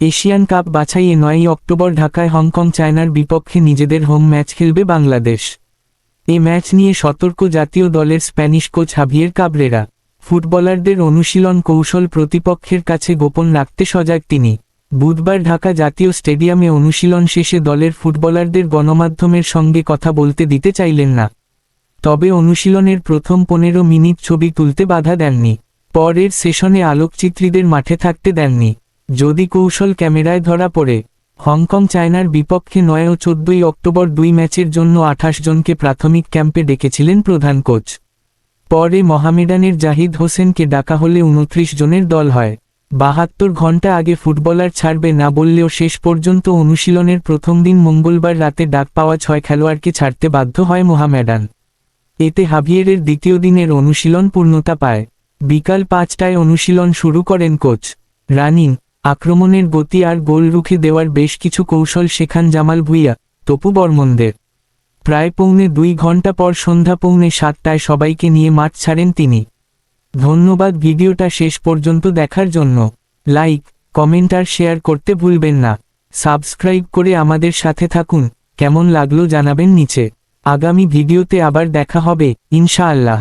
Asian cup বাছাইয়ে নয়ই October ঢাকায় Hong Kong চায়নার বিপক্ষে নিজেদের হোম ম্যাচ খেলবে বাংলাদেশ। এ ম্যাচ নিয়ে সতর্ক জাতীয় দলের স্প্যানিশ কোচ হাভিয়ের কাবরেরা। ফুটবলারদের অনুশীলন কৌশল প্রতিপক্ষের কাছে গোপন রাখতে সজাগ তিনি। বুধবার ঢাকা জাতীয় স্টেডিয়ামে অনুশীলন শেষে দলের ফুটবলারদের গণমাধ্যমের সঙ্গে কথা বলতে দিতে চাইলেন না। তবে অনুশীলনের প্রথম পনেরো মিনিট ছবি তুলতে বাধা দেননি। পরের সেশনে আলোকচিত্রীদের মাঠে থাকতে দেননি। যদি কৌশল ক্যামেরায় ধরা পড়ে, হংকং চায়নার বিপক্ষে নয় ও চোদ্দই অক্টোবর দুই ম্যাচের জন্য আঠাশ জনকে প্রাথমিক ক্যাম্পে ডেকেছিলেন প্রধান কোচ। পরে মহামেডানের জাহিদ হোসেনকে ডাকা হলে উনত্রিশ জনের দল হয়। বাহাত্তর ঘণ্টা আগে ফুটবলার ছাড়বে না বললেও শেষ পর্যন্ত অনুশীলনের প্রথম দিন মঙ্গলবার রাতে ডাক পাওয়া ছয় খেলোয়াড়কে ছাড়তে বাধ্য হয় মোহামেডান। এতে হাভিয়েরের দ্বিতীয় দিনের অনুশীলন পূর্ণতা পায়। বিকাল পাঁচটায় অনুশীলন শুরু করেন কোচ রানিং। আক্রমণের গতি আর গোল রুখে দেওয়ার বেশ কিছু কৌশল শেখান জামাল ভুইয়া, তপু বর্মনদের। প্রায় পৌনে দুই ঘণ্টা পর সন্ধ্যা পৌনে সাতটায় সবাইকে নিয়ে মাঠ ছাড়েন তিনি। ধন্যবাদ ভিডিওটা শেষ পর্যন্ত দেখার জন্য। লাইক, কমেন্ট আর শেয়ার করতে ভুলবেন না। সাবস্ক্রাইব করে আমাদের সাথে থাকুন। কেমন লাগল জানাবেন নিচে। আগামী ভিডিওতে আবার দেখা হবে, ইনশাআল্লাহ।